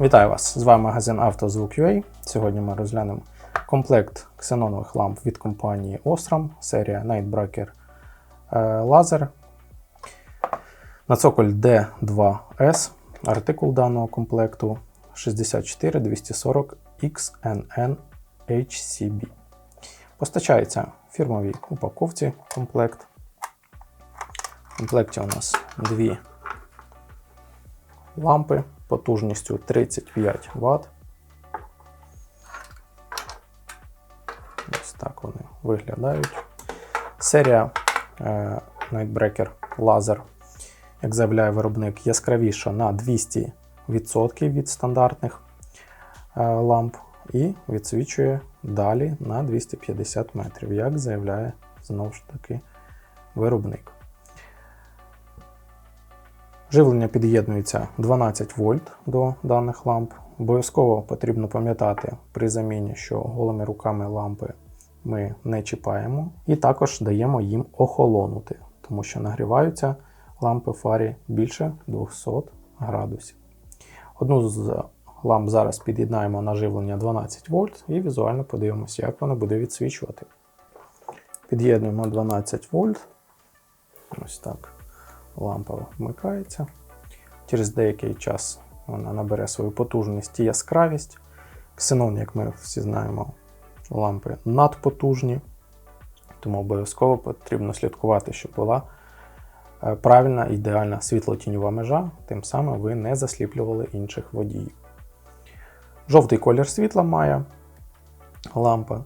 Вітаю вас! З вами магазин «Автозвук.UA». Сьогодні ми розглянемо комплект ксенонових ламп від компанії Osram, серія Nightbreaker е, Laser. На цоколь D2S. Артикул даного комплекту 64240 XNN HCB. Постачається в фірмовій упаковці комплект. В комплекті у нас дві лампи потужністю 35 Вт. Ось так вони виглядають. Серія е, Nightbreaker Laser, як заявляє виробник, яскравіша на 200% від стандартних е, ламп і відсвічує далі на 250 метрів, як заявляє знову ж таки виробник. Живлення під'єднується 12 вольт до даних ламп. Обов'язково потрібно пам'ятати при заміні, що голими руками лампи ми не чіпаємо, і також даємо їм охолонути, тому що нагріваються лампи фарі більше 200 градусів. Одну з ламп зараз під'єднаємо на живлення 12 вольт і візуально подивимося, як вона буде відсвічувати. Під'єднуємо 12 вольт. Ось так лампа вмикається. Через деякий час вона набере свою потужність і яскравість. Ксенон, як ми всі знаємо, лампи надпотужні, тому обов'язково потрібно слідкувати, щоб була е, правильна ідеальна світлотіньова межа, тим самим ви не засліплювали інших водіїв. Жовтий колір світла має лампа.